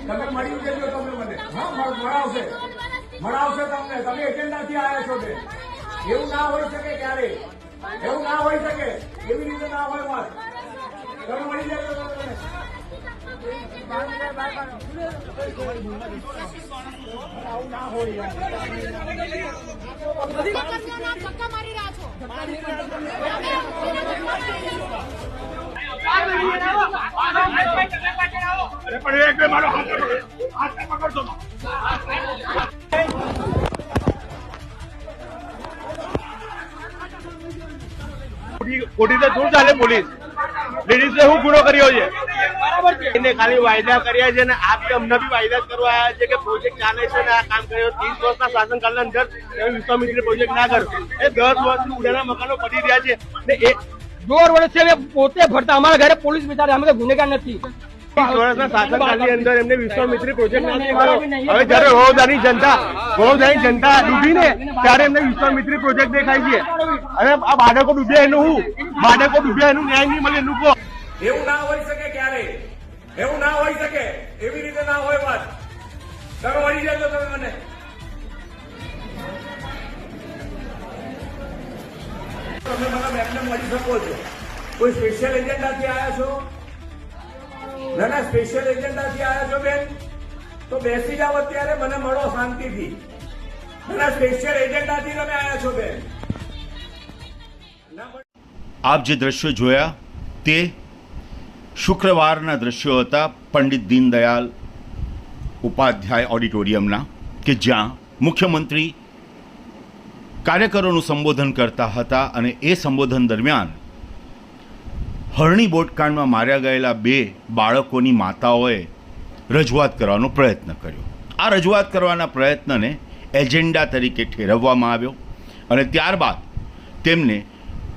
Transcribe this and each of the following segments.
તમે મળી જજો તમે મને. હા મળ- મળાવશે મળાવશે તમને. તમે એજન્ડાથી આવ્યા છો બે એવું ના હોઈ શકે ક્યારે. એવું ના હોઈ શકે. એવી રીતે ના હોય વાત તમે મળી જજો તમને આવું ના હોય. ધક્કા મારી રહ્યા છો. પણ એક કર્યો છે? એને ખાલી વાયદા કર્યા છે ને આપ કે અમને બી વાયદા કરવા આવ્યા છે કે પ્રોજેક્ટ ચાલે છે ને આ કામ કર્યો ત્રીસ વર્ષના શાસનકાળના અંદર તમે વિશ્વામિત્રી પ્રોજેક્ટ ના કરો. એ દસ વર્ષથી ઉડાના મકાનો પડી રહ્યા છે ને એ દોઢ વર્ષથી અમે પોતે ફરતા. અમારા ઘરે પોલીસ બિચારે અમે તો ગુનેગાર નથી. વર્ષના શાસનકાળની અંદર એમને વિશ્વામિત્રી પ્રોજેક્ટ નથી કર્યો હવે જયારે વડોદરાની જનતા વડોદરાની જનતા ડૂબીને ત્યારે એમને વિશ્વામિત્રી પ્રોજેક્ટ દેખાય છે. અને આ બાળકો ડૂબ્યા એનું હું બાળકો ડૂબ્યા એનું ન્યાય નહીં મળે એનું એવું ના હોઈ શકે ક્યારે? એવું ના હોઈ શકે? એવી રીતે ના હોય વાત. તમે મળી જજો તમે મને. તમે મને એમને મળી શકો છો. કોઈ સ્પેશિયલ એજન્ડાથી આવ્યા છો? ના ના સ્પેશિયલ એજન્ડાથી આવ્યા છો બેન? તો બેસી જાઓ અત્યારે, મને મળો શાંતિથી. ના સ્પેશિયલ એજન્ડાથી તમે આવ્યા છો બેન. આપ જે દ્રશ્યો જોયા તે શુક્રવારના દ્રશ્યો હતા પંડિત દીનદયાલ ઉપાધ્યાય ઓડિટોરિયમના, કે જ્યાં મુખ્યમંત્રી કાર્યકરોનું સંબોધન કરતા હતા અને એ સંબોધન દરમિયાન હરણી બોટકાંડમાં માર્યા ગયેલા બે બાળકોની માતાઓએ રજૂઆત કરવાનો પ્રયત્ન કર્યો. આ રજૂઆત કરવાના પ્રયત્નને એજન્ડા તરીકે ઠેરવવામાં આવ્યો અને ત્યારબાદ તેમને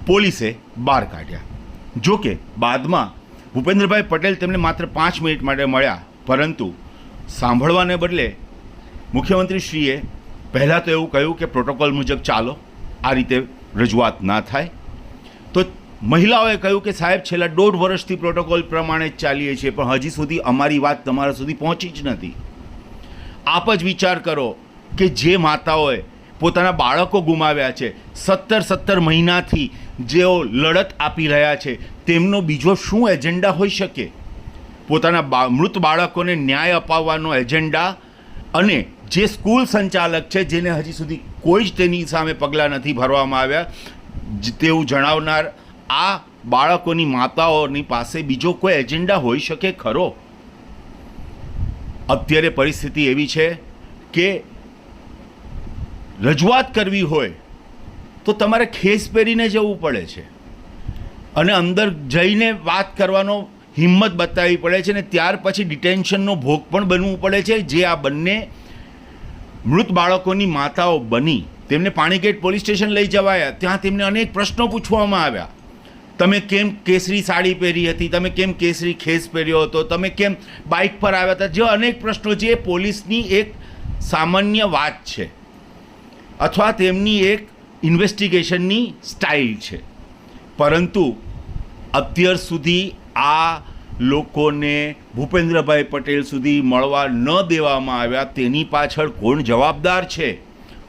પોલીસે બહાર કાઢ્યા. જો કે બાદમાં ભૂપેન્દ્રભાઈ પટેલ તેમને માત્ર પાંચ મિનિટ માટે મળ્યા, પરંતુ સાંભળવાને બદલે મુખ્યમંત્રીશ્રીએ પહેલાં તો એવું કહ્યું કે પ્રોટોકોલ મુજબ ચાલો, આ રીતે રજૂઆત ના થાય. તો મહિલાઓએ કહ્યું કે સાહેબ, છેલ્લા દોઢ વર્ષથી પ્રોટોકોલ પ્રમાણે જ ચાલીએ છીએ, પણ હજી સુધી અમારી વાત તમારા સુધી પહોંચી જ નથી. આપ જ વિચાર કરો કે જે માતાઓએ પોતાના બાળકો ગુમાવ્યા છે, સત્તર સત્તર મહિનાથી જેઓ લડત આપી રહ્યા છે, તેમનો બીજો શું એજન્ડા હોઈ શકે? પોતાના બા, મૃત બાળકોને ન્યાય અપાવવાનો એજન્ડા અને જે સ્કૂલ સંચાલક છે, જેને હજી સુધી કોઈ જ તેની સામે પગલાં નથી ભરવામાં આવ્યા તેવું જણાવનાર આ બાળકોની માતાઓની પાસે બીજો કોઈ એજન્ડા હોઈ શકે ખરો? અત્યારે પરિસ્થિતિ એવી છે કે રજૂઆત કરવી હોય તો તમારે ખેસ પહેરીને જવું પડે છે. અને અંદર જઈને વાત કરવાનો હિંમત બતાવવી પડે છે ને ત્યાર પછી ડિટેન્શનનો ભોગ પણ બનવું પડે છે, જે આ બંને મૃત બાળકોની માતાઓ બની, તેમને પાણીગેટ પોલીસ સ્ટેશન લઈ જવાયા. ત્યાં તેમને અનેક પ્રશ્નો પૂછવામાં આવ્યા. તમે કેમ કેસરી સાડી પહેરી હતી? તમે કેમ કેસરી ખેસ પહેર્યો હતો? તમે કેમ બાઇક પર આવ્યા હતા? જે અનેક પ્રશ્નો છે, એ પોલીસની એક સામાન્ય વાત છે. અથવા તેમની એક ઇન્વેસ્ટિગેશનની સ્ટાઇલ છે. પરંતુ અત્યાર સુધી આ લોકોને ભૂપેન્દ્રભાઈ પટેલ સુધી મળવા ન દેવામાં આવ્યા તેની પાછળ કોણ જવાબદાર છે?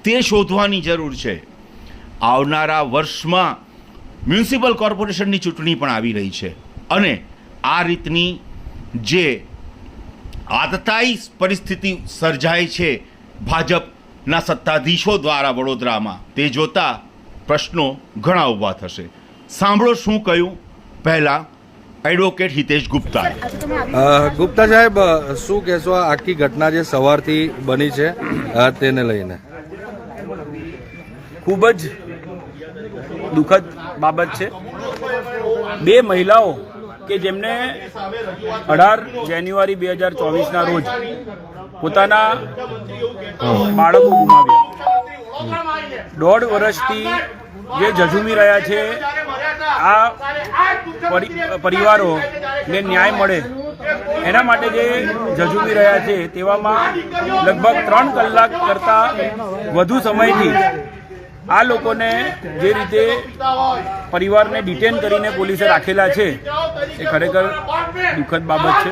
તે શોધવાની જરૂર છે. આવનારા વર્ષમાં મ્યુનિસિપલ કોર્પોરેશનની ચૂંટણી પણ આવી રહી છે. અને આ રીતની જે આતતાઈ પરિસ્થિતિ સર્જાય છે ભાજપના સત્તાધીશો દ્વારા વડોદરામાં, તે જોતા પ્રશ્નો ઘણા ઊભા થશે. સાંભળો શું કહ્યું પહેલાં એડવોકેટ હિતેશ ગુપ્તા ગુપ્તા સાહેબ શું કહેશો આખી ઘટના જે સવારથી બની છે તેને લઈને? ખૂબ જ દુઃખદ બાબત છે. બે મહિલાઓ કે જેમને અઢાર જાન્યુઆરી બે હજાર ચોવીસના રોજ પોતાના બાળકો ગુમાવ્યા. દોઢ વર્ષથી જે જઝુમી રહ્યા છે આ પરી- પરિવારોને ન્યાય મળે એના માટે જે ઝઝુમી રહ્યા છે તેવામાં લગભગ ત્રણ કલાક કરતાં વધુ સમયથી આ લોકોને જે રીતે પરિવારને ડિટેન કરીને પોલીસે રાખેલા છે, એ ખરેખર દુઃખદ બાબત છે.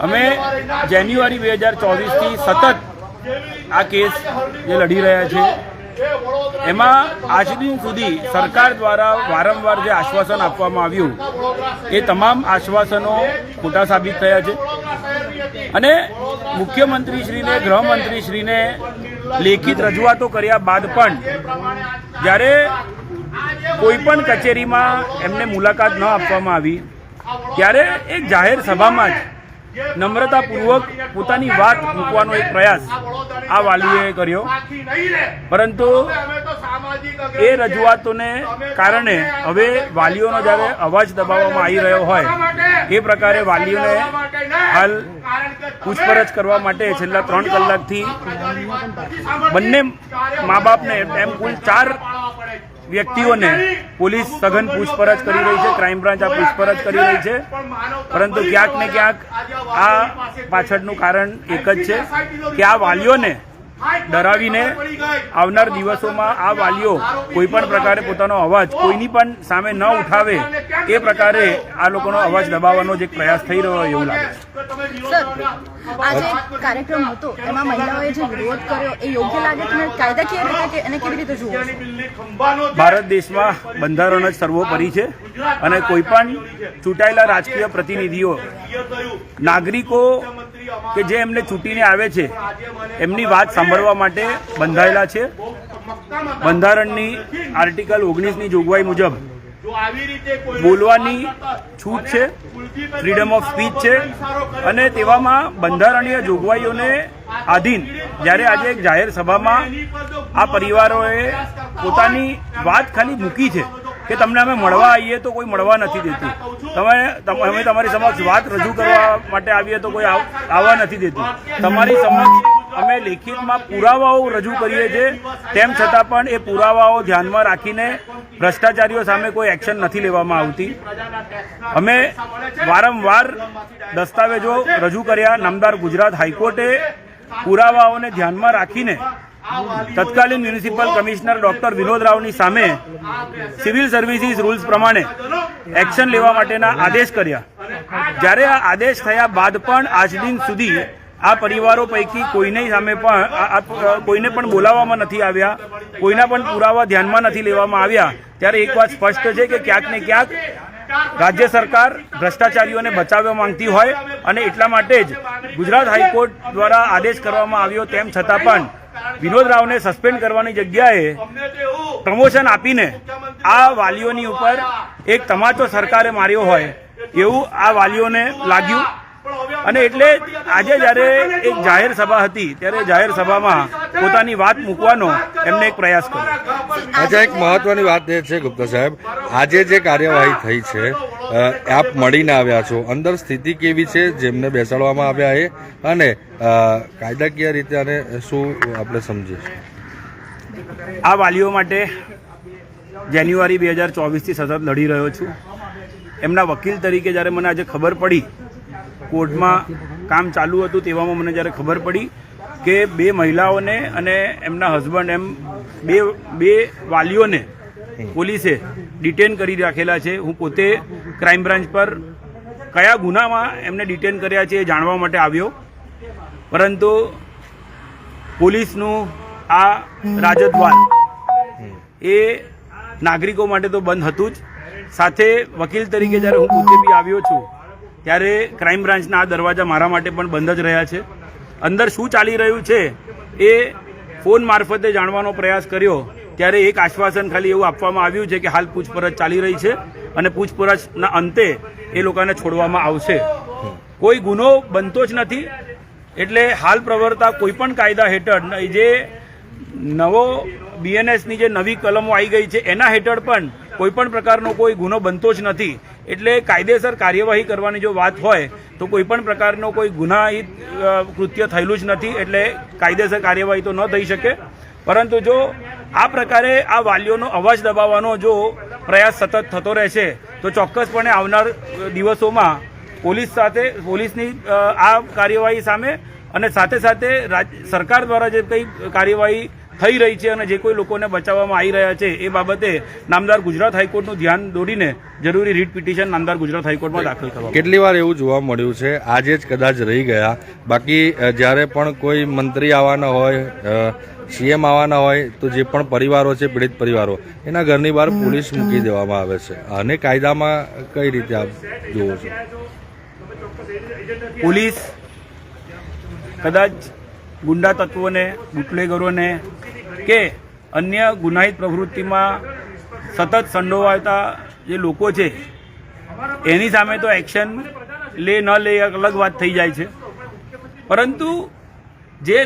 અમે જાન્યુઆરી બે હજાર ચોવીસથી સતત આ કેસ જે લડી રહ્યા છે એમાં આજ દિન સુધી સરકાર દ્વારા વારંવાર જે આશ્વાસન આપવામાં આવ્યું, એ તમામ આશ્વાસનો ખોટા સાબિત થયા છે. અને મુખ્યમંત્રીશ્રીને, ગૃહમંત્રીશ્રીને લેખિત રજૂઆતો કર્યા બાદ પણ જ્યારે કોઈ પણ કચેરીમાં એમને મુલાકાત ન આપવામાં આવી, ત્યારે એક જાહેર સભામાં જ નમ્રતાપૂર્વક પોતાની વાત મૂકવાનો એક પ્રયાસ આ વાલીએ કર્યો. પરંતુ એ રજૂઆતોને કારણે હવે વાલીઓનો જ્યારે અવાજ દબાવવામાં આવી રહ્યો હોય, એ પ્રકારે વાલીઓને હાલ પૂછપરછ કરવા માટે છેલ્લા ત્રણ કલાકથી બંને મા બાપને એમ કુલ ચાર વ્યક્તિઓને પોલીસ સઘન પૂછપરછ કરી રહી છે ક્રાઇમ બ્રાન્ચ આ પૂછપરછ કરી રહી છે. પરંતુ ક્યાંક ને ક્યાંક આ પાછળનું કારણ એક જ છે કે આ વાલીઓને ડરાવીને આવનાર દિવસોમાં આ વાલીઓ કોઈ પણ પ્રકારે પોતાનો અવાજ કોઈની પણ સામે ન ઉઠાવે એ પ્રકારે આ લોકોનો અવાજ દબાવવાનો જે પ્રયાસ થઈ રહ્યો એવું લાગે છે. આજે કાર્યક્રમ હતો એમાં મહિલાઓએ જે વિરોધ કર્યો એ યોગ્ય લાગે તમને કાયદાકીય રીતે એને કેવી રીતે જુઓ ભારત દેશમાં બંધારણ જ સર્વોપરી છે અને કોઈ પણ ચૂંટાયેલા રાજકીય પ્રતિનિધિઓ નાગરિકો કે જે એમને છૂટીને આવે છે, એમની વાત સાંભળવા માટે બંધાયેલા છે. બંધારણની આર્ટિકલ ઓગણીસની જોગવાઈ મુજબ બોલવાની છૂટ છે ફ્રીડમ ઓફ સ્પીચ છે અને તેવામાં બંધારણીય જોગવાઈઓને આધીન જ્યારે આજે એક જાહેર સભામાં આ પરિવારોએ પોતાની વાત ખાલી મૂકી છે. કે તમને અમે મળવા આવીએ તો કોઈ મળવા નથી દેતું. તમે અમે તમારી સમક્ષ વાત રજૂ કરવા માટે આવીએ તો કોઈ આવ- આવવા નથી દેતું. તમારી સમક્ષ અમે લેખિતમાં પુરાવાઓ રજૂ કરીએ છીએ. તેમ છતાં પણ એ પુરાવાઓ ધ્યાનમાં રાખીને ભ્રષ્ટાચારીઓ સામે કોઈ એક્શન નથી લેવામાં આવતી. અમે વારંવાર દસ્તાવેજો રજૂ કર્યા. નામદાર ગુજરાત હાઈકોર્ટે પુરાવાઓને ધ્યાનમાં રાખીને તત્કાલીન મ્યુનિસિપલ કમિશનર ડોક્ટર વિનોદ રાવની સામે સિવિલ સર્વિસીસ રૂલ્સ પ્રમાણે એક્શન લેવા માટેના આદેશ કર્યા. જ્યારે આ આદેશ થયા બાદ પણ આજ દિન સુધી આ પરિવારો પૈકી કોઈને સામે પણ કોઈને પણ બોલાવવામાં નથી આવ્યા, કોઈના પણ પુરાવા ધ્યાનમાં નથી લેવામાં આવ્યા. ત્યારે એક વાત સ્પષ્ટ છે કે ક્યાંક ને ક્યાંક રાજ્ય સરકાર ભ્રષ્ટાચારીઓને બચાવવા માંગતી હોય અને એટલા માટે જ ગુજરાત હાઈકોર્ટ દ્વારા આદેશ કરવામાં આવ્યો તેમ છતાં પણ વિનોદ રાવને સસ્પેન્ડ કરવાની જગ્યાએ પ્રમોશન આપીને આ વાલીઓની ઉપર એક તમાચો સરકારે માર્યો હોય એવું આ વાલીઓને લાગ્યું. અને એટલે આજે જ્યારે એક જાહેર સભા હતી ત્યારે જાહેર સભામાં પોતાની વાત મૂકવાનો એમને એક પ્રયાસ કર્યો. અચ્છા એક મહત્વની વાત એ છે ગુપ્તા સાહેબ. આજે જે કાર્યવાહી થઈ છે આપ મળીને આવ્યા છો. અંદર સ્થિતિ કેવી છે જેમને બેસાડવામાં આવ્યા એ અને કાયદાકીય રીતે આને શું આપણે સમજીએ છીએ? આ વાલીઓ માટે જાન્યુઆરી બે હજાર ચોવીસથી સતત લડી રહ્યો છું. એમના વકીલ તરીકે જ્યારે મને આજે ખબર પડી કોર્ટમાં કામ ચાલુ હતું તેવામાં મને જ્યારે ખબર પડી કે બે મહિલાઓને અને એમના હસબન્ડ એમ બે બે વાલીઓને પોલીસે ડિટેન કરી રાખેલા છે. હું પોતે ક્રાઇમ બ્રાન્ચ પર કયા ગુનામાં એમને ડિટેન કર્યા છે એ જાણવા માટે આવ્યો. પરંતુ પોલીસનું આ રાજદ્વાર એ નાગરિકો માટે તો બંધ હતું જ. સાથે વકીલ તરીકે જ્યારે હું પોતે બી આવ્યો છું ત્યારે ક્રાઇમ બ્રાન્ચના આ દરવાજા મારા માટે પણ બંધ જ રહ્યા છે. અંદર શું ચાલી રહ્યું છે એ ફોન મારફતે જાણવાનો પ્રયાસ કર્યો. ત્યારે એક આશ્વાસન ખાલી એવું આપવામાં આવ્યું છે કે હાલ પૂછપરછ ચાલી રહી છે અને પૂછપરછના અંતે એ લોકોને છોડવામાં આવશે. કોઈ ગુનો બનતો જ નથી. એટલે હાલ પ્રવર્તા કોઈપણ કાયદા હેઠળ જે નવો બીએનએસની જે નવી કલમો આવી ગઈ છે, એના હેઠળ પણ કોઈ પણ પ્રકારનો કોઈ ગુનો બનતો જ નથી. એટલે કાયદેસર કાર્યવાહી કરવાની જો વાત હોય, તો કોઈપણ પ્રકારનો કોઈ ગુનાહિત કૃત્ય થયેલું જ નથી, એટલે કાયદેસર કાર્યવાહી તો ન થઈ શકે. પરંતુ જો આ પ્રકારે આ વાલીઓનો અવાજ દબાવવાનો જો પ્રયાસ સતત થતો રહેશે, તો ચોક્કસપણે આવનાર દિવસોમાં પોલીસ સાથે, પોલીસની આ કાર્યવાહી સામે અને સાથે સાથે સરકાર દ્વારા જે કંઈ કાર્યવાહી થઈ રહી છે અને જે કોઈ લોકોને બચાવવામાં આવી રહ્યા છે એ બાબતે નામદાર ગુજરાત હાઈકોર્ટનું ધ્યાન દોરીને જરૂરી રીટ પિટિશન નામદાર ગુજરાત હાઈકોર્ટમાં દાખલ કરવા કેટલી વાર એવું જોવા મળ્યું છે? આજે જ કદાચ રહી ગયા. બાકી જ્યારે પણ કોઈ મંત્રી આવવાના હોય સીએમ આવવાના હોય તો જે પણ પરિવારો છે પીડિત પરિવારો એના ઘરની બહાર પોલીસ મૂકી દેવામાં આવે છે. અને કાયદામાં કઈ રીતે આપ જુઓ છો? પોલીસ કદાચ ગુંડા તત્વોને બુટલેગરોને કે અન્ય ગુનાહિત પ્રવૃત્તિમાં સતત સંડોવાતા જે લોકો છે, એની સામે તો એક્શન લે, ન લે અલગ વાત થઈ જાય છે. પરંતુ જે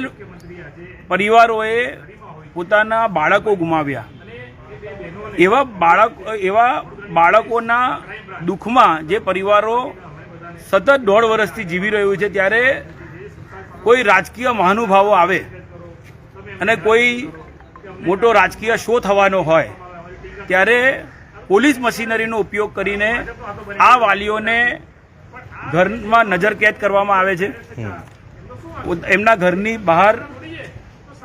પરિવારોએ પોતાના બાળકો ગુમાવ્યા, એવા બાળક, એવા બાળકોના દુઃખમાં જે પરિવારો સતત દોઢ વર્ષથી જીવી રહ્યું છે, ત્યારે કોઈ રાજકીય મહાનુભાવો આવે અને કોઈ મોટો રાજકીય શો થવાનો હોય, ત્યારે પોલીસ મશીનરીનો ઉપયોગ કરીને આ વાલીઓને ઘરમાં નજરકેદ કરવામાં આવે છે. એમના ઘરની બહાર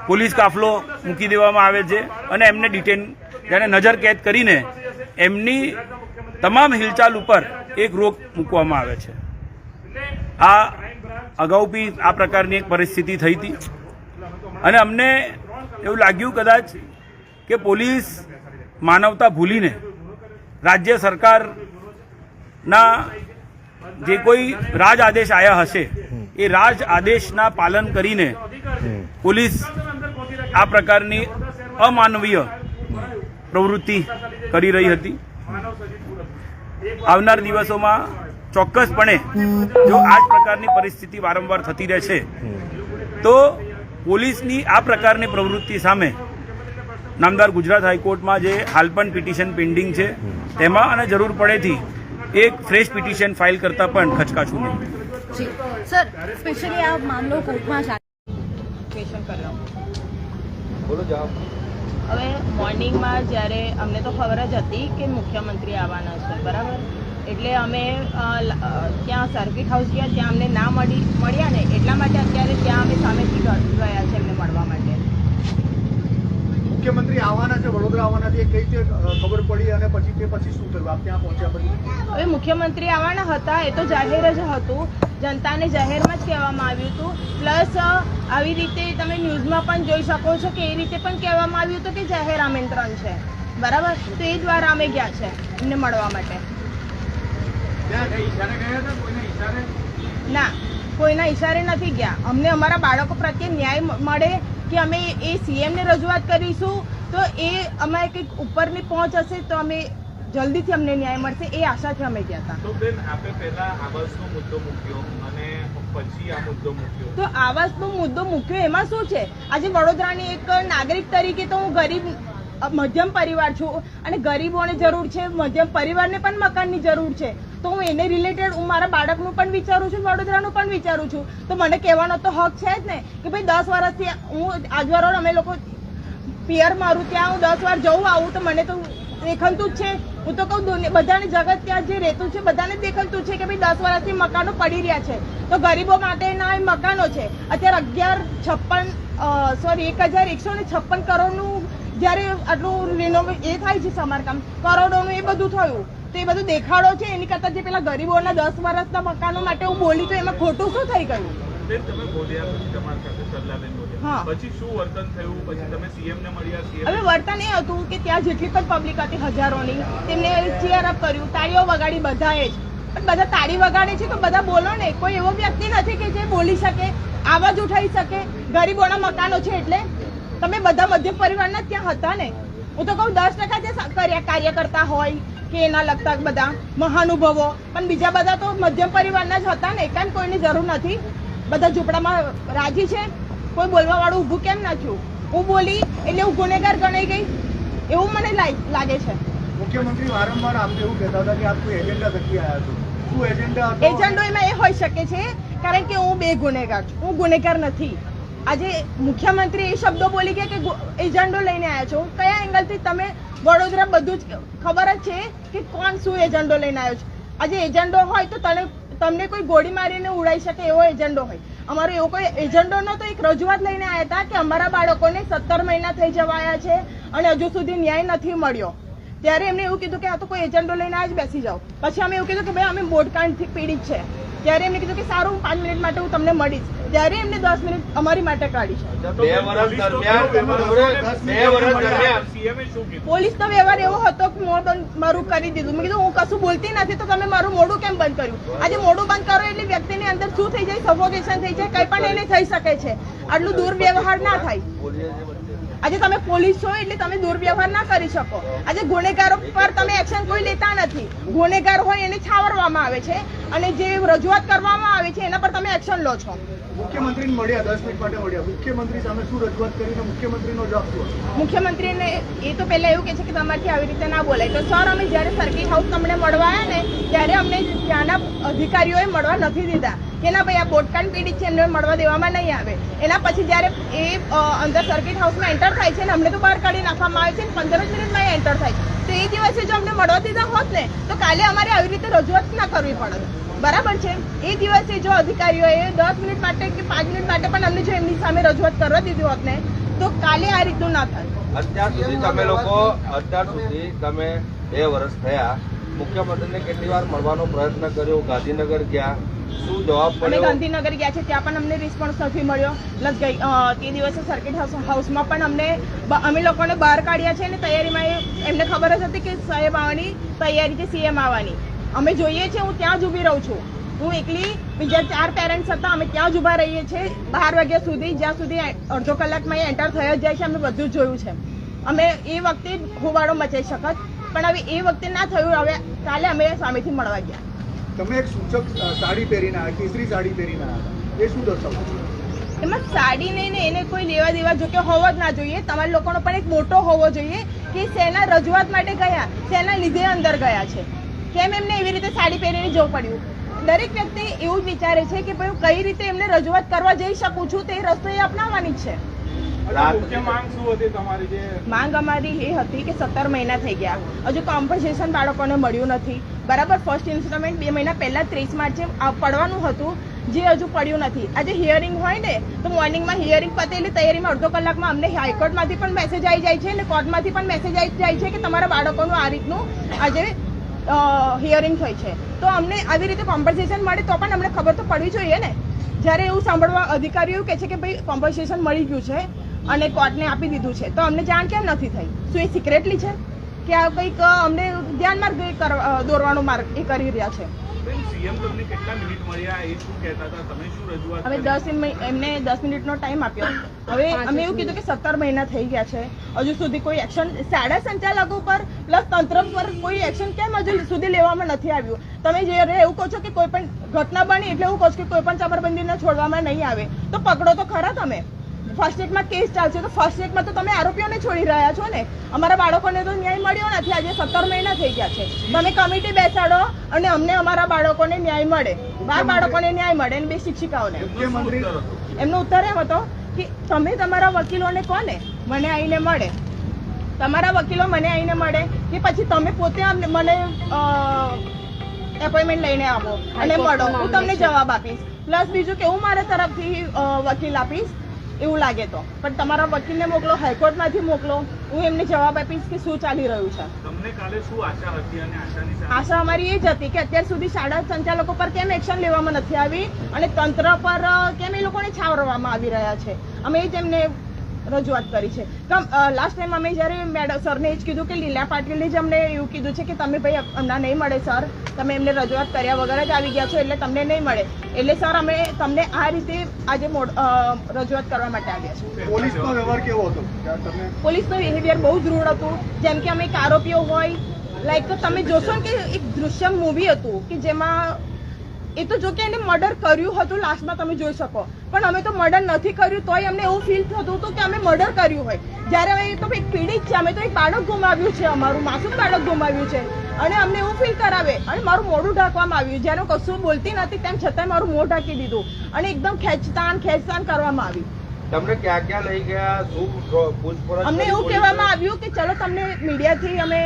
પોલીસ કાફલો મૂકી દેવામાં આવે છે અને એમને ડિટેન, જાણે નજર કેદ કરીને એમની તમામ હિલચાલ ઉપર એક રોક મૂકવામાં આવે છે. આ અગાઉ બી આ પ્રકારની એક પરિસ્થિતિ થઈ હતી. અને અમને એવું લાગ્યું કદાચ કે પોલીસ માનવતા ભૂલીને રાજ્ય સરકારના જે કોઈ રાજ આદેશ આવ્યા હશે, એ રાજ આદેશના પાલન કરીને પોલીસ આ પ્રકારની અમાનવીય પ્રવૃત્તિ કરી રહી હતી. આવનાર દિવસોમાં ચોક્કસપણે જો આ જ પ્રકારની પરિસ્થિતિ વારંવાર થતી રહેશે, તો પોલીસની આ પ્રકારની પ્રવૃત્તિ સામે નામદાર ગુજરાત હાઈકોર્ટમાં જે હાલ પણ પિટિશન પેન્ડિંગ છે તેમાં અને જરૂર પડેથી એક ફ્રેશ પિટિશન ફાઇલ કરતાં પણ ખચકાશું નહીં. સર સ્પેશિયલી આ મામલો કોર્ટમાં ચાલે ક્વેશ્ચન હવે મોર્નિંગમાં જ્યારે અમને તો ખબર જ હતી કે મુખ્યમંત્રી આવવાના છે બરાબર? એટલે અમે ત્યાં સર્કિટ હાઉસ ગયા ત્યાં અમને ના મળી મળ્યા ને એટલા માટે અત્યારે ત્યાં અમે સામેથી ગયા છે એમને મળવા માટે. મુખ્યમંત્રી આવવાના છે વડોદરા આવવાના છે કઈ રીતે ખબર પડી અને પછી તે પછી શું થયું? આપ ત્યાં પહોંચ્યા પછી? હવે મુખ્યમંત્રી આવવાના હતા એ તો જાહેર જ હતું. જનતાને જાહેરમાં જ કહેવામાં આવ્યું હતું. પ્લસ આવી રીતે તમે ન્યૂઝમાં પણ જોઈ શકો છો કે એ રીતે પણ કહેવામાં આવ્યું હતું કે જાહેર આમંત્રણ છે. બરાબર? તો એ દ્વારા અમે ગયા છે એમને મળવા માટે. ના કોઈના ઈશારે નથી ગયા. અમને અમારા બાળકો પ્રત્યે ન્યાય મળે કે અમે એ સીએમને રજૂઆત કરીશું તો એ અમારે કંઈક ઉપરની પહોંચ હશે તો અમે જલ્દીથી અમને ન્યાય મળશે એ આશાથી અમે ગયા હતા. તો બેન આપે પહેલા આવાસનો મુદ્દો મૂક્યો અને પછી આ મુદ્દો મૂક્યો. તો આવાસનો મુદ્દો મૂક્યો એમાં શું છે? આજે વડોદરાની એક નાગરિક તરીકે તો હું ગરીબ મધ્યમ પરિવાર છું અને ગરીબોને જરૂર છે, મધ્યમ પરિવારને પણ મકાનની જરૂર છે. તો હું એને રિલેટેડ હું મારા બાળકનું પણ વિચારું છું, વડોદરાનું પણ વિચારું છું. તો મને કહેવાનો તો હક છે જ ને કે ભાઈ દસ વર્ષથી હું આજવારો અમે લોકો પિયર મારું, ત્યાં હું દસ વાર જવું આવું તો મને તો દેખાતું જ છે. હું તો કહું દુનિયા, બધાને જગત ત્યાં જે રહેતું છે, બધાને દેખાતું છે કે ભાઈ દસ વર્ષથી મકાનો પડી રહ્યા છે. તો ગરીબો માટેના મકાનો છે. અત્યારે અગિયાર છપ્પન સોરી એક હજાર એકસો ને છપ્પન કરોડનું જ્યારે આટલું રિનોવે એ થાય છે સમારકામ કરોડોનું એ બધું થયું તો એ બધું દેખાડો છે? એની કરતાં જે પેલા ગરીબોના દસ વર્ષના મકાનો માટે હું બોલી તો એમાં ખોટું શું થઈ ગયું? હવે વર્તન એ હતું કે ત્યાં જેટલી પણ પબ્લિક હતી હજારોની તેમને ચીયર કર્યું તાળીઓ વગાડી બધાએ જ. પણ બધા તાળી વગાડે છે તો બધા બોલો ને. કોઈ એવો વ્યક્તિ નથી કે જે બોલી શકે આવાજ ઉઠાવી શકે. ગરીબોના મકાનો છે એટલે તમે બધા મધ્યમ પરિવારના ત્યાં હતા ને? હું તો કહું દસ ટકા જે કાર્યકર્તા હોય કે એના લગતા બધા મહાનુભવો પણ બીજા બધા તો મધ્યમ પરિવારના જ હતા ને કેમ કોઈની જરૂર નથી? બધા ઝૂંપડામાં રાજી છે? કોઈ બોલવા વાળું ઊભું કેમ ના થયું? હું બોલી એટલે હું ગુનેગાર ગણાઈ ગઈ? એવું મને લાગ- છે. મુખ્યમંત્રી વારંવાર આપને એવું કહેતા હતા કે આપ કોઈ એજન્ડા થકી આવ્યા છો. શું એજન્ડા એજન્ડો એમાં એ હોઈ શકે છે કારણ કે હું બે ગુનેગાર છું. હું ગુનેગાર નથી. આજે મુખ્યમંત્રી એ શબ્દો બોલી ગયા કે એજન્ડો લઈને આવ્યા છો. કયા એંગલથી તમે વડોદરા બધું જ ખબર જ છે કે કોણ શું એજન્ડો લઈને આવ્યો છે. આજે એજન્ડો હોય તો તને તમને કોઈ ગોળી મારીને ઉડાઈ શકે એવો એજન્ડો હોય. અમારો એવો કોઈ એજન્ડો તો એક રજૂઆત લઈને આવ્યા હતા કે અમારા બાળકોને સત્તર મહિના થઈ જવાયા છે અને હજુ સુધી ન્યાય નથી મળ્યો. ત્યારે એમને એવું કીધું કે આ તો કોઈ એજન્ડો લઈને આ જ બેસી જાઓ. પછી અમે એવું કીધું કે ભાઈ, અમે બોટકાંડથી પીડિત છે. ત્યારે એમને કીધું કે સારું, પાંચ મિનિટ માટે હું તમને મળીશ. ત્યારે એમને દસ મિનિટ અમારી માટે કાઢી છે. બે વર્ષ દરમિયાન બે વર્ષ દરમિયાન. પોલીસ નો વ્યવહાર એવો હતો કે મોં બંધ મારું કરી દીધું. મેં કીધું હું કશું બોલતી નથી તો તમે મારું મોઢું કેમ બંધ કર્યું? આજે મોઢું બંધ કરો એટલે વ્યક્તિની અંદર શું થઈ જાય? સફોકેશન થઈ જાય કંઈ પણ એને થઈ શકે છે. આટલું દુર્વ્યવહાર ના થાય. આજે તમે પોલીસ છો એટલે તમે દુર્વ્યવહાર ના કરી શકો. આજે ગુનેગારો પર તમે એક્શન કોઈ લેતા નથી. ગુનેગાર હોય એને છાવરવામાં આવે છે અને જે રજૂઆત કરવામાં આવે છે એના પર તમે એક્શન લો છો. મુખ્યમંત્રીને મળ્યા દસ મિનિટ માટે મળ્યા. મુખ્યમંત્રી સામે શું રજૂઆત કરીને મુખ્યમંત્રીનો જવાબ શું મુખ્યમંત્રીને એ તો પહેલા એવું કહે છે કે તમારથી આવી રીતે ના બોલાય. તો સર અમે જ્યારે સર્કિટ હાઉસ તમને મળવા આવ્યા ને ત્યારે અમને ત્યાંના અધિકારીઓએ મળવા નથી દીધા. કે ના ભાઈ આ બોટકાંડ પીડિત છે એમને મળવા દેવામાં નહીં આવે. એના પછી જ્યારે એ અંદર સર્કિટ હાઉસમાં એન્ટર થાય છે ને અમને તો બહાર કાઢી નાખવામાં આવે છે ને પંદર જ મિનિટમાં એ એન્ટર થાય છે. તો એ દિવસે જો અમને મળવા દીધા હોત ને તો કાલે અમારે આવી રીતે રજૂઆત ના કરવી પડત. બરાબર છે? એ દિવસે જો અધિકારીઓએ દસ મિનિટ માટે કે પાંચ મિનિટ માટે પણ અમને જો એમની સામે રજૂઆત કરવા દીધી હોત ને તો કાલે આ રીતનું ના થાય. અત્યાર સુધી તમે લોકો અત્યાર સુધી તમે બે વર્ષ થયા મુખ્યમંત્રીને કેટલી વાર મળવાનો પ્રયત્ન કર્યો? ગાંધીનગર ગયા શું જવાબ અમે ગાંધીનગર ગયા છે ત્યાં પણ અમને રિસ્પોન્સ નથી મળ્યો. પ્લસ ગઈ તે દિવસે સર્કિટ હાઉસ હાઉસમાં પણ અમને અમે લોકોને બહાર કાઢ્યા છે અને તૈયારીમાં એમને ખબર જ હતી કે સાહેબ આવવાની તૈયારી છે સીએમ આવવાની. અમે જોઈએ છીએ હું ત્યાં જ ઊભી રહું છું. હું એકલી બીજા ચાર પેરેન્ટ્સ હતા અમે ત્યાં જ ઊભા રહીએ છીએ. બાર વાગ્યા સુધી જ્યાં સુધી અડધો કલાકમાં એ એન્ટર થયો જ જાય છે અમે બધું જોયું છે. અમે એ વખતે હોબાળો મચાઈ શકત પણ હવે એ વખતે ના થયું હવે કાલે અમે સામેથી મળવા ગયા. તમે એક સૂચક સાડી પહેરીને આવ્યા કેસરી સાડી પહેરીને આવ્યા એ શું દર્શાવો છે? એમાં સાડી નહીં ને એને કોઈ લેવા દેવા જો કે હોવો જ ના જોઈએ. તમારા લોકોનો પણ એક મોટો હોવો જોઈએ કે શેના રજૂઆત માટે ગયા શેના લીધે અંદર ગયા છે. કેમ એમને એવી રીતે સાડી પહેરીને જવું પડ્યું? દરેક વ્યક્તિ એવું જ વિચારે છે કે ભાઈ હું કઈ રીતે એમને રજૂઆત કરવા જઈ શકું છું તે રસ્તો એ અપનાવવાની જ છે. માંગ અમારી એ હતી કે સત્તર મહિના થઈ ગયા. હજુ કોમ્પન્સેશન બાળકોને મળ્યું નથી. બરાબર ફર્સ્ટ ઇન્સ્ટોલમેન્ટ બે મહિના પહેલા ત્રીસ માર્ચે પડવાનું હતું, જે હજુ પડ્યું નથી. આજે હિયરિંગ હોય ને, તો મોર્નિંગમાં હિયરિંગ પતે એટલે તૈયારીમાં અડધો કલાકમાં અમને હાઈકોર્ટમાંથી પણ મેસેજ આવી જાય છે અને કોર્ટમાંથી પણ મેસેજ આવી જાય છે કે તમારા બાળકોનું આ રીતનું આજે હિયરિંગ થઈ છે. તો અમને આવી રીતે કોમ્પન્સેશન મળે તો પણ અમને ખબર તો પડવી જોઈએ ને. જ્યારે એવું સાંભળવા અધિકારીઓ કહે છે કે ભાઈ કોમ્પન્સેશન મળી ગયું છે અને કોર્ટને આપી દીધું છે. તો અમને જાણ કેમ નથી થઈ? શું એ સિક્રેટલી છે? કે આ કંઈક અમને ધ્યાન માર્ગ દોરવાનો માર્ગ એ કરી રહ્યા છે. હવે દસ એમને દસ મિનિટનો ટાઈમ આપ્યો. હવે અમે એવું કીધું કે સત્તર મહિના થઈ ગયા છે. હજુ સુધી કોઈ એક્શન સાડા સંચાલકો પર પ્લસ તંત્ર પર કોઈ એક્શન કેમ હજુ સુધી લેવામાં નથી આવ્યું? તમે જ્યારે એવું કહો છો કે કોઈ પણ ઘટના બની એટલે એવું કહો છો કે કોઈ પણ ચમરબંધીને છોડવામાં નહીં આવે. તો પકડો તો ખરા તમે. ફર્સ્ટ એડમાં કેસ ચાલશે. તો ફર્સ્ટ એડમાં તો તમે આરોપીઓને છોડી રહ્યા છો ને? અમારા બાળકોને તો ન્યાય મળ્યો નથી. આજે સત્તર મહિના થઈ ગયા છે. તમે કમિટી બેસાડો અને અમને અમારા બાળકોને ન્યાય મળે. બાર બાળકોને ન્યાય મળે અને બે શિક્ષિકાઓને. એમનો ઉત્તર એમ હતો કે તમે તમારા વકીલોને કોને? મને આવીને મળે. તમારા વકીલો મને આવીને મળે કે પછી તમે પોતે મને એપોઇન્ટમેન્ટ લઈને આવો અને મળો. હું તમને જવાબ આપીશ. પ્લસ બીજું કે હું મારા તરફથી વકીલ આપીશ. એવું લાગે તો. પણ તમારા વકીલને મોકલો હાઈકોર્ટમાંથી મોકલો. હું એમને જવાબ આપીશ કે શું ચાલી રહ્યું છે. આશા અમારી એ જ હતી કે અત્યાર સુધી શાળા સંચાલકો પર કેમ એક્શન લેવામાં નથી આવી અને તંત્ર પર કેમ એ લોકોને છાવરવામાં આવી રહ્યા છે. અમે એ જ એમને રજૂઆત કરી છે. લાસ્ટ ટાઈમ અમે જ્યારે મેડમ સરને એ જ કીધું કે લીલા પાટીલે જ અમને એવું કીધું છે કે તમે ભાઈ હમણાં નહીં મળે સર. તમે એમને રજૂઆત કર્યા વગર જ આવી ગયા છો એટલે તમને નહીં મળે. એટલે સર અમે તમને આ રીતે આજે રજૂઆત કરવા માટે આવ્યા છે પોલીસનો વ્યવહાર કેવો હતો? ત્યાં બિહેવિયર બહુ દૃઢ હતું. જેમ કે અમે એક આરોપીઓ હોય લાઈક તમે જોશો કે એક દૃશ્યમ મૂવી હતું કે જેમાં એ તો જો કે એને મર્ડર કર્યું હતું લાસ્ટમાં તમે જોઈ શકો. પણ અમે તો મર્ડર નથી કર્યું તોય અમને એવું ફીલ થતું હતું કે અમે મર્ડર કર્યું હોય. જ્યારે અમે તો એક પીડિત છે અમે તો એક બાળક ગુમાવ્યું છે અમારું માસૂમ બાળક ગુમાવ્યું છે. અને અમને એવું ફીલ કરાવે અને મારું મોઢું ઢાંકવામાં આવ્યું જ્યારે હું કશું બોલતી નથી તેમ છતાંય મારું મોં ઢાંકી દીધું. અને એકદમ ખેંચતાન ખેંચતાન કરવામાં આવી. તમને ક્યાં ક્યાં લઈ ગયા? શું પૂછપરછ અમને એવું કહેવામાં આવ્યું કે ચલો તમને મીડિયાથી અમે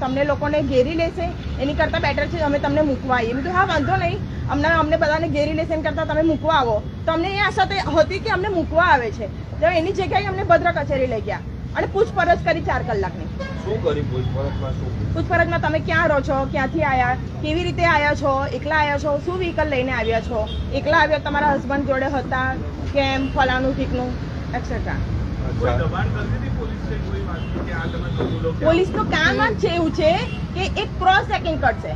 તમને લોકોને ઘેરી લેશે એની કરતાં બેટર છે અમે તમને મૂકવા આવીએ. એમ કે હા વાંધો નહીં. અમને અમને બધાને ઘેરી લેશે એમ કરતાં તમે મૂકવા આવો. તો અમને એ આશા તો હતી કે અમને મૂકવા આવે છે. તો એની જગ્યાએ અમને ભદ્ર કચેરી લઈ ગયા અને પૂછપરછ કરી ચાર કલાકની. શું કરી પૂછપરછમાં શું? પૂછપરછમાં તમે ક્યાં રહો છો? ક્યાંથી આવ્યા કેવી રીતે આવ્યા છો? એકલા આવ્યા છો? શું વ્હીકલ લઈને આવ્યા છો? એકલા આવ્યા તમારા હસબન્ડ જોડે હતા? કેમ? ફલાનું ઠીકનું? એક્સેટ્રા પોલીસનું કામ જ છે એવું છે કે એક ક્રોસ ચેકિંગ કરશે.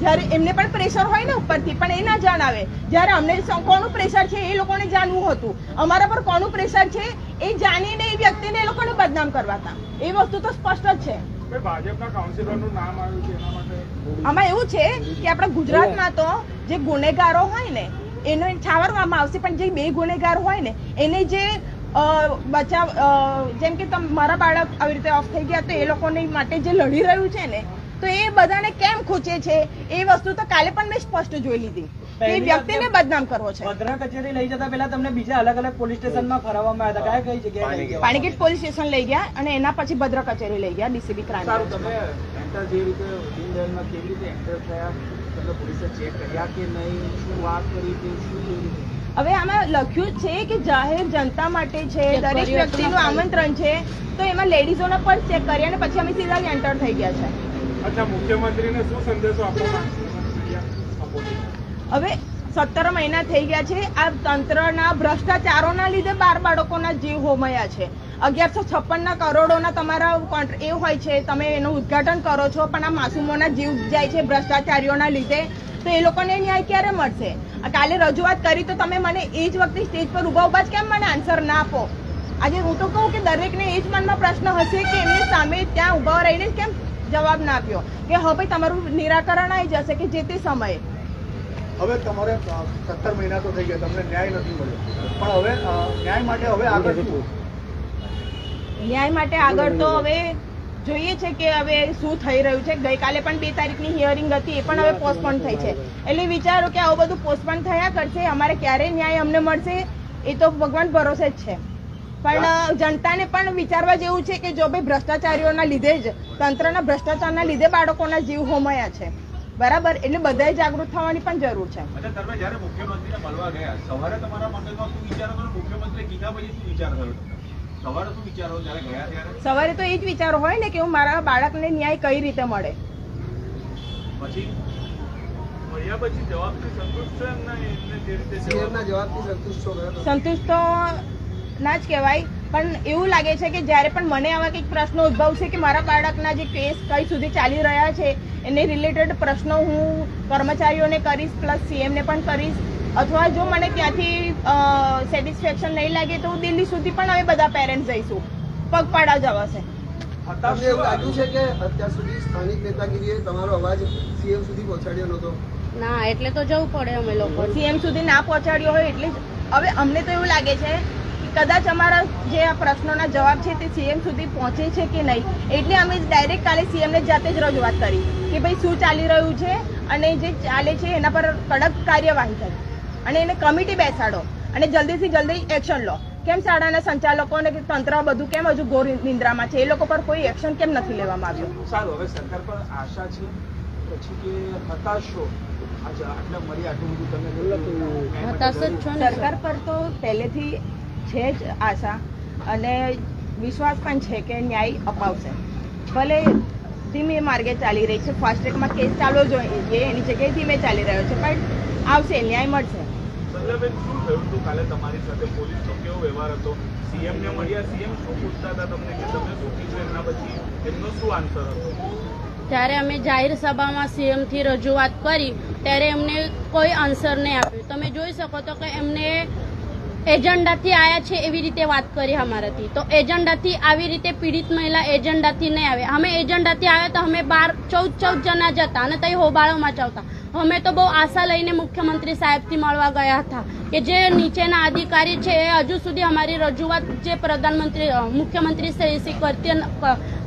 જ્યારે એમને પણ પ્રેશર હોય ને ઉપરથી પણ એ ના જણાવે. જ્યારે અમને કોનું પ્રેશર છે એ લોકોને જાણવું હતું. અમારા પર કોનું પ્રેશર છે એ જાણીને એ વ્યક્તિને એ લોકોને બદનામ કરવા હતા એ વસ્તુ તો સ્પષ્ટ જ છે. આમાં એવું છે કે આપણા ગુજરાતમાં તો જે ગુનેગારો હોય ને એને છાવરવામાં આવશે પણ જે બે ગુનેગાર હોય ને એને જે બચાવ જેમ કે તમ મારા બાળક આવી રીતે ઓફ થઈ ગયા તો એ લોકોને માટે જે લડી રહ્યું છે ને તો એ બધાને કેમ ખૂચે છે? એ વસ્તુ તો કાલે પણ મેં સ્પષ્ટ જોઈ લીધી. કે એ વ્યક્તિને બદનામ કરવો છે. ભદ્રા કચેરી લઈ જતા પહેલા તમને બીજા અલગ અલગ પોલીસ સ્ટેશનમાં ફરવામાં આવ્યા હતા. કયા કઈ જગ્યાએ લઈ ગયા? પાણીગેટ પોલીસ સ્ટેશન લઈ ગયા અને એના પછી ભદ્ર કચેરી લઈ ગયા ડીસીબી ક્રાઇમ સારું તમે એન્ટર જે રીતે કેવી રીતે એન્ટર થયા તમે પોલીસે ચેક કર્યા કે નહીં શું વાત કરી કે શું કેવી રીતે? હવે આમાં લખ્યું જ છે કે જાહેર જનતા માટે છે દરેક વ્યક્તિનું આમંત્રણ છે તો એમાં લેડીઝોનો પણ ચેક કરી અને પછી અમે સીધા જ એન્ટર થઈ ગયા છે. અચ્છા મુખ્યમંત્રીને શું સંદેશો આપવા હવે સત્તર મહિના થઈ ગયા છે આ તંત્રના ભ્રષ્ટાચારોના લીધે બાર બાળકોના જીવ હોમયા છે. અગિયારસો છપ્પનના કરોડોના તમારા કોન્ટ્ર- એ હોય છે તમે એનું ઉદ્ઘાટન કરો છો પણ આ માસુમોના જીવ જાય છે ભ્રષ્ટાચારીઓના લીધે. તો એ લોકોને ન્યાય ક્યારે મળશે? કાલે રજૂઆત કરી તો તમે મને એ જ વખતે સ્ટેજ પર ઊભા ઊભા જ કેમ મને આન્સર ના આપો? આજે હું તો કહું કે દરેકને એ જ મનમાં પ્રશ્ન હશે કે એમની સામે ત્યાં ઊભા રહીને કેમ જવાબ ના આપ્યો? કે હવે ભાઈ તમારું નિરાકરણ આવી જશે કે જે તે સમયે? હવે તમારે સત્તર મહિના તો થઈ ગયા તમને ન્યાય નથી મળ્યો. પણ હવે ન્યાય માટે હવે આગળ ન્યાય માટે આગળ તો હવે જોઈએ છે કે હવે શું થઈ રહ્યું છે. ગઈકાલે પણ બે તારીખની હિયરિંગ હતી, એ પણ હવે પોસ્ટપોન થઈ છે. એટલે વિચારો કે આવું બધું પોસ્ટપોન થયા કરશે, અમારે ક્યારે ન્યાય અમને મળશે, એ તો ભગવાન ભરોસે જ છે. પણ જનતાને પણ વિચારવા જેવું છે કે જો ભાઈ ભ્રષ્ટાચારીઓના લીધે જ, તંત્રના ભ્રષ્ટાચારના લીધે બાળકોના જીવ હોમયા છે. બરાબર? એટલે બધાએ જાગૃત થવાની પણ જરૂર છે. મુખ્યમંત્રીને મળવા ગયા, સવારે તમારા મગજમાં શું વિચારો મુખ્યમંત્રી કીધા પછી શું વિચાર થયો? સવારે શું વિચારો જ્યારે ગયા ત્યારે? સવારે તો એ જ વિચાર હોય ને કે હું મારા બાળકને ન્યાય કઈ રીતે મળે? પછી? મળ્યા પછી જવાબથી સંતુષ્ટ ના જ કહેવાય પણ એવું લાગે છે કે જ્યારે પણ મને આવા કંઈક પ્રશ્નો ઉદ્ભવશે કે મારા બાળકના જે કેસ કઈ સુધી ચાલી રહ્યા છે એને રિલેટેડ પ્રશ્નો હું કર્મચારીઓને કરીશ પ્લસ સીએમને પણ કરીશ અથવા જો મને ત્યાંથી સેટિસ્ફેક્શન નહીં લાગે તો હું દિલ્હી સુધી પણ અમે બધા પેરેન્ટ્સ જઈશું. પગપાળા જવાશે તમને એવું લાગ્યું છે કે અત્યાર સુધી સ્થાનિક નેતાગીરીએ તમારો અવાજ સીએમ સુધી પહોંચાડ્યો નહોતો? ના એટલે તો જવું પડે અમે લોકો. સીએમ સુધી ના પહોંચાડ્યો હોય એટલે હવે અમને તો એવું લાગે છે કે કદાચ અમારા જે આ પ્રશ્નોના જવાબ છે તે સીએમ સુધી પહોંચે છે કે નહીં? એટલે અમે ડાયરેક્ટ કાલે સીએમને જાતે જ રજૂઆત કરી કે ભાઈ શું ચાલી રહ્યું છે અને જે ચાલે છે એના પર કડક કાર્યવાહી થાય અને એને કમિટી બેસાડો અને જલ્દીથી જલ્દી એક્શન લો. કેમ શાળાના સંચાલકો અને તંત્ર બધું કેમ હજુ ઘોર નિંદ્રામાં છે? એ લોકો પર કોઈ એક્શન કેમ નથી લેવામાં આવ્યું? સારું હવે સરકાર પર આશા છે પછી કે હતાશ જ છો સરકાર પર તો પહેલેથી છે જ આશા અને વિશ્વાસ પણ છે કે ન્યાય અપાવશે. ભલે ધીમે માર્ગે ચાલી રહી છે ફાસ્ટ ટ્રેકમાં કેસ ચાલવો જોઈએ એની જગ્યાએ ધીમે ચાલી રહ્યો છે પણ આવશે ન્યાય મળશે. સંજયબેન શું થયું હતું? કાલે તમારી સાથે પોલીસનો કેવો વ્યવહાર હતો? સીએમને મળ્યા? સીએમ શું પૂછતા હતા તમને કે તમે કીધું એમના પછી? એમનો શું આન્સર હતો? ત્યારે અમે જાહેર સભામાં સીએમથી રજૂઆત કરી, ત્યારે એમને કોઈ આન્સર નહીં આપ્યું. તમે જોઈ શકો તો કે એમને એજન્ડાથી આયા છે એવી રીતે વાત કરી અમારાથી. તો એજન્ડાથી આવી રીતે પીડિત મહિલા એજન્ડાથી નહીં આવે. અમે એજન્ડાથી આવ્યા તો અમે બાર, ચૌદ ચૌદ જણા જતા અને તઈ હોબાળો મચાવતા. અમે તો બહુ આશા લઈને મુખ્યમંત્રી સાહેબથી મળવા ગયા હતા કે જે નીચેના અધિકારી છે એ હજુ સુધી અમારી રજૂઆત જે પ્રધાનમંત્રી મુખ્યમંત્રી શ્રી કરતી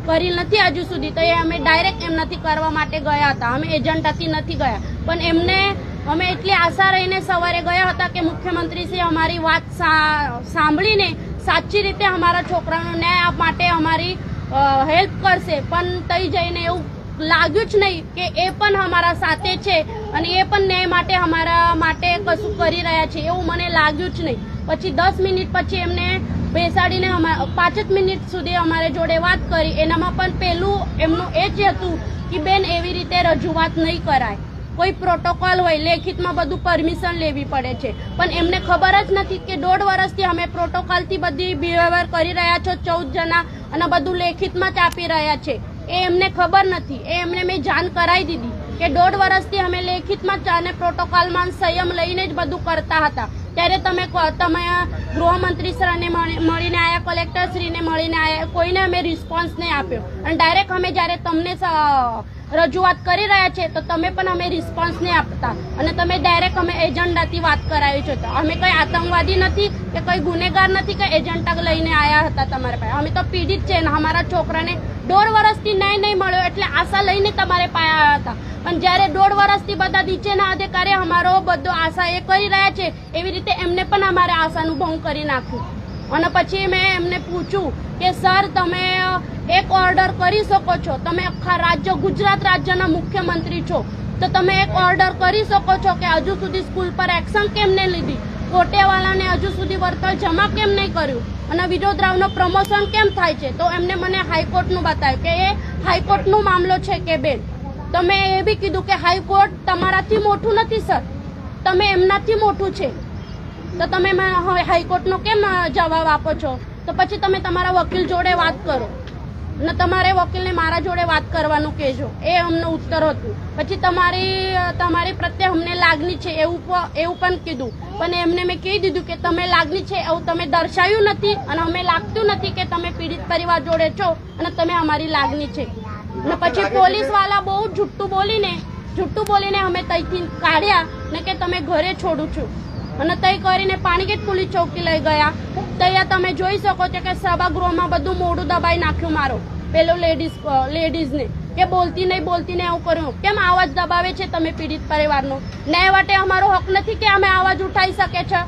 કરી નથી હજુ સુધી. તો એ અમે ડાયરેક્ટ એમનાથી કરવા માટે ગયા હતા. અમે એજન્ડાથી નથી ગયા. પણ એમને અમે એટલી આશા રહીને સવારે ગયા હતા કે મુખ્યમંત્રીશ્રી અમારી વાત સાંભળીને સાચી રીતે અમારા છોકરાનો ન્યાય માટે અમારી હેલ્પ કરશે. પણ તઈ જઈને એવું લાગ્યું જ નહીં કે એ પણ અમારા સાથે છે અને એ પણ ન્યાય માટે અમારા માટે કશું કરી રહ્યા છે એવું મને લાગ્યું જ નહીં. પછી દસ મિનિટ પછી એમને બેસાડીને પાંચ જ મિનિટ સુધી અમારે જોડે વાત કરી. એનામાં પણ પહેલું એમનું એ જ હતું કે બેન એવી રીતે રજૂઆત નહીં કરાય. કોઈ પ્રોટોકોલ હોય, લેખિતમાં બધું પરમિશન લેવી પડે છે. પણ એમને ખબર જ નથી કે દોઢ વર્ષથી અમે પ્રોટોકોલથી બધી બિહેવિયર કરી રહ્યા છો, ચૌદ જણા અને બધું લેખિતમાં જ આપી રહ્યા છે. એ એમને ખબર નથી. એ એમને મેં જાણ કરાવી દીધી કે દોઢ વર્ષથી અમે લેખિતમાં જ અને પ્રોટોકોલમાં સંયમ લઈને જ બધું કરતા હતા. ત્યારે તમે તમે ગૃહમંત્રી મળી- મળીને આવ્યા કલેક્ટરશ્રીને મળીને આવ્યા કોઈને અમે રિસ્પોન્સ નહીં આપ્યો. અને ડાયરેક્ટ અમે જ્યારે તમને રજૂઆત કરી રહ્યા છે, તો તમે પણ અમે રિસ્પોન્સ નહીં આપતા. અને તમે ડાયરેક્ટ અમે એજન્ડાથી વાત કરાવી છે. તો અમે કંઈ આતંકવાદી નથી કે કંઈ ગુનેગાર નથી કે એજન્ટા લઈને આવ્યા હતા તમારા પાસે. અમે તો પીડિત છે ને અમારા છોકરાને દોઢ વર્ષથી ન્યાય નહીં મળ્યો એટલે આશા લઈને તમારે પાસે આવ્યા હતા. પણ જ્યારે દોઢ વર્ષથી બધા નીચેના અધિકારી અમારો બધો આશા એ કરી રહ્યા છે, એવી રીતે એમને પણ અમારે આશાનું ભંગ કરી નાખ્યું. અને પછી મેં એમને પૂછ્યું કે, સર, તમે એક ઓર્ડર કરી શકો છો? તમે આખા રાજ્ય, ગુજરાત રાજ્યના મુખ્યમંત્રી છો. તો તમે એક ઓર્ડર કરી શકો છો કે હજુ સુધી સ્કૂલ પર એક્શન કેમ નહીં લીધી? કોટેવાલાને હજુ સુધી વળતર જમા કેમ નહીં કર્યું? અને વિનોદ રાવનો પ્રમોશન કેમ થાય છે? તો એમને મને હાઈકોર્ટનું બતાવ્યું કે, એ હાઈકોર્ટનો મામલો છે કે બેન? તો મેં એ બી કીધું કે, હાઈકોર્ટ તમારાથી મોટું નથી, સર. તમે એમનાથી મોટું છે. તો તમે હવે હાઈકોર્ટનો કેમ જવાબ આપો છો? તો પછી તમે તમારા વકીલ જોડે વાત કરો. ને તમારે વકીલને મારા જોડે વાત કરવાનું કહેજો. એ અમને ઉત્તર હતું. પછી તમારી તમારી પ્રત્યે અમને લાગણી છે એવું એવું પણ કીધું. પણ એમને મેં કહી દીધું કે તમે લાગણી છે એવું તમે દર્શાવ્યું નથી અને અમે લાગતું નથી કે તમે પીડિત પરિવાર જોડે છો અને તમે અમારી લાગણી છે. ને પછી પોલીસવાળા બહુ જુઠ્ઠું બોલીને જુઠ્ઠું બોલીને અમે તઈથી કાઢ્યા ને કે તમે ઘરે છોડું છું. અને તઈ કરીને પાણીગેટ પોલીસ ચોકી લઈ ગયા. તૈયા તમે જોઈ શકો છો કે સભાગૃહમાં બધું મોઢું દબાઈ નાખ્યું મારો. પેલો લેડીઝ લેડીઝને કે બોલતી નહીં બોલતી નહીં એવું કર્યું. કેમ આવાજ દબાવે છે તમે પીડિત પરિવારનો? ન્યાય માટે અમારો હક નથી કે અમે આવાજ ઉઠાવી શકે છે.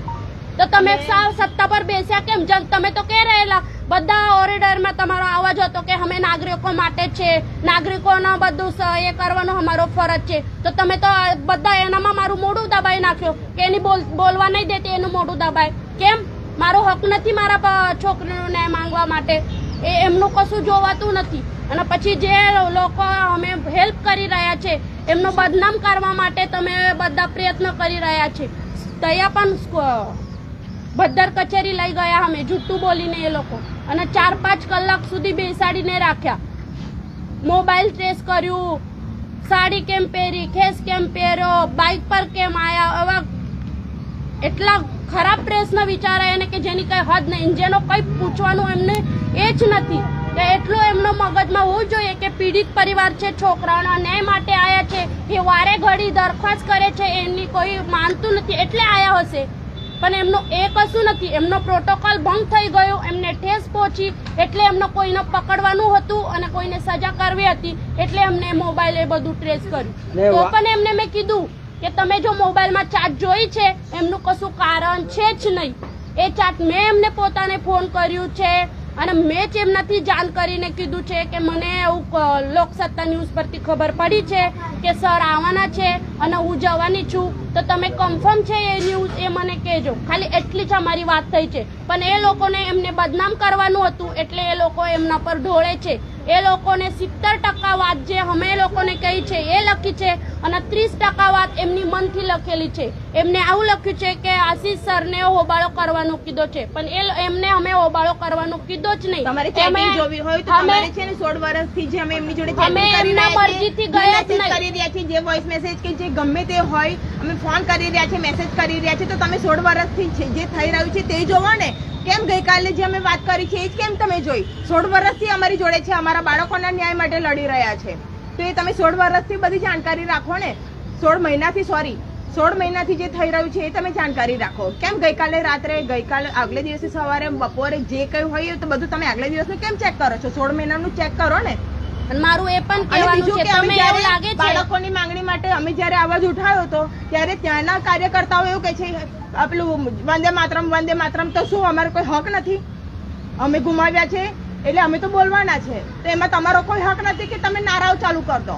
તો તમે સાવ સત્તા પર બેસ્યા કેમ? જ તમે તો કે રહેલા. બધા ઓરિડરમાં તમારો અવાજ હતો કે અમે નાગરિકો માટે છે. નાગરિકોના બધું એ કરવાનો અમારો ફરજ છે. તો તમે તો બધા એનામાં મારું મોઢું દબાઈ નાખ્યો. કે એની બોલ, બોલવા નહીં દેતી, એનું મોઢું દબાય. કેમ? મારો હક નથી મારા છોકરીનો ન્યાય માંગવા માટે. એ, એમનું કશું જોવાતું નથી. અને પછી જે લોકો અમે હેલ્પ કરી રહ્યા છે, એમનો બદનામ કરવા માટે તમે બધા પ્રયત્ન કરી રહ્યા છે. તૈયા પણ ભદ્દર કચેરી લઈ ગયા અમે જૂઠું બોલીને એ લોકો. અને ચાર પાંચ કલાક સુધી બેસાડીને રાખ્યા. મોબાઈલ ટ્રેસ કર્યું. સાડી કેમ પહેરી, ખેસ કેમ પહેર્યો બાઇક પર કેમ આવ્યા આવા એટલા ખરાબ પ્રશ્ન વિચારાય એને કે જેની કઈ હદ નહીં. જેનો કઈ પૂછવાનું એમને એ જ નથી. કે એટલો એમનો મગજમાં હોવું જોઈએ કે પીડિત પરિવાર છે, છોકરાઓના ન્યાય માટે આવ્યા છે, એ વારે ઘડી દરખાસ્ત કરે છે એમની કોઈ માનતું નથી. એટલે આવ્યા હશે. પણ એમનું એ કશું નથી. એમનો પ્રોટોકોલ ભંગ થઈ ગયો. એમને ઠેસ પહોંચી. એટલે એમનો કોઈને પકડવાનું હતું અને કોઈને સજા કરવી હતી. એટલે એમને મોબાઈલ એ બધું ટ્રેસ કર્યું. તો પણ એમને મેં કીધું કે તમે જો મોબાઈલમાં ચાટ જોઈ છે એમનું કશું કારણ છે જ નહીં. એ ચાટ મેં એમને પોતાને ફોન કર્યું છે. અને મેં જ એમનાથી જાણ કરીને કીધું છે કે મને એવું લોકસત્તા ન્યૂઝ પરથી ખબર પડી છે કે સર આવવાના છે અને હું જવાની છું. તો તમે કન્ફર્મ છે એ ન્યૂઝ, એ મને કહેજો. ખાલી એટલી જ અમારી વાત થઈ છે. પણ એ લોકોને એમને બદનામ કરવાનું હતું એટલે એ લોકો એમના પર ઢોળે છે. એ લોકોને સિત્તેર ટકા વાત જે અમે લોકોને કહી છે એ લખી છે અને ત્રીસ ટકા વાત એમની મનથી લખેલી છે. એમને આવું લખ્યું છે કે આશીષ સરને હોબાળો કરવાનો કીધો છે પણ એ એમને અમે હોબાળો કરવાનો કીધો જ નહીં. તમારે ચેટિંગ જોવી હોય તો તમારે છે ને સોળ વર્ષથી જે અમે એમની જોડે અમે કરી એમના રહ્યા મરજીથી છીએ, ગયા જ જે નહીં. કરી રહ્યા છીએ જે વોઇસ મેસેજ કે જે ગમે તે હોય અમે ફોન કરી રહ્યા છીએ મેસેજ કરી રહ્યા છીએ તો તમે સોળ વર્ષથી છે જે થઈ રહ્યું છે તે જોવો ને. કેમ ગઈકાલે જે અમે વાત કરી છે, એ જ કેમ તમે જોઈ? સોળ વર્ષથી અમારી જોડે છે, અમારા બાળકોના ન્યાય માટે લડી રહ્યા છે. તો એ તમે સોળ વર્ષથી બધી જાણકારી રાખો ને? સોળ મહિનાથી સોરી સોળ મહિનાથી જે થઈ રહ્યું છે, એ તમે જાણકારી રાખો. કેમ ગઈકાલે રાત્રે, ગઈકાલે, આગલે દિવસે સવારે, બપોરે જે કંઈ હોય તો બધું તમે આગલે દિવસનું કેમ ચેક કરો છો? સોળ મહિનાનું ચેક કરો ને? અને મારું એ પણ કહેવાનું છે તમે એવું લાગે છે. બાળકોની માંગણી માટે અમે જ્યારે અવાજ ઉઠાવ્યો હતો ત્યારે ત્યાંના કાર્યકર્તાઓ એવું કહે છે આપલું વંદે માતરમ વંદે માતરમ તો શું અમારો કોઈ હક નથી? અમે ગુમાવ્યા છે એટલે અમે તો બોલવાના છે. તો એમાં તમારો કોઈ હક નથી કે તમે નારાઓ ચાલુ કરી દો?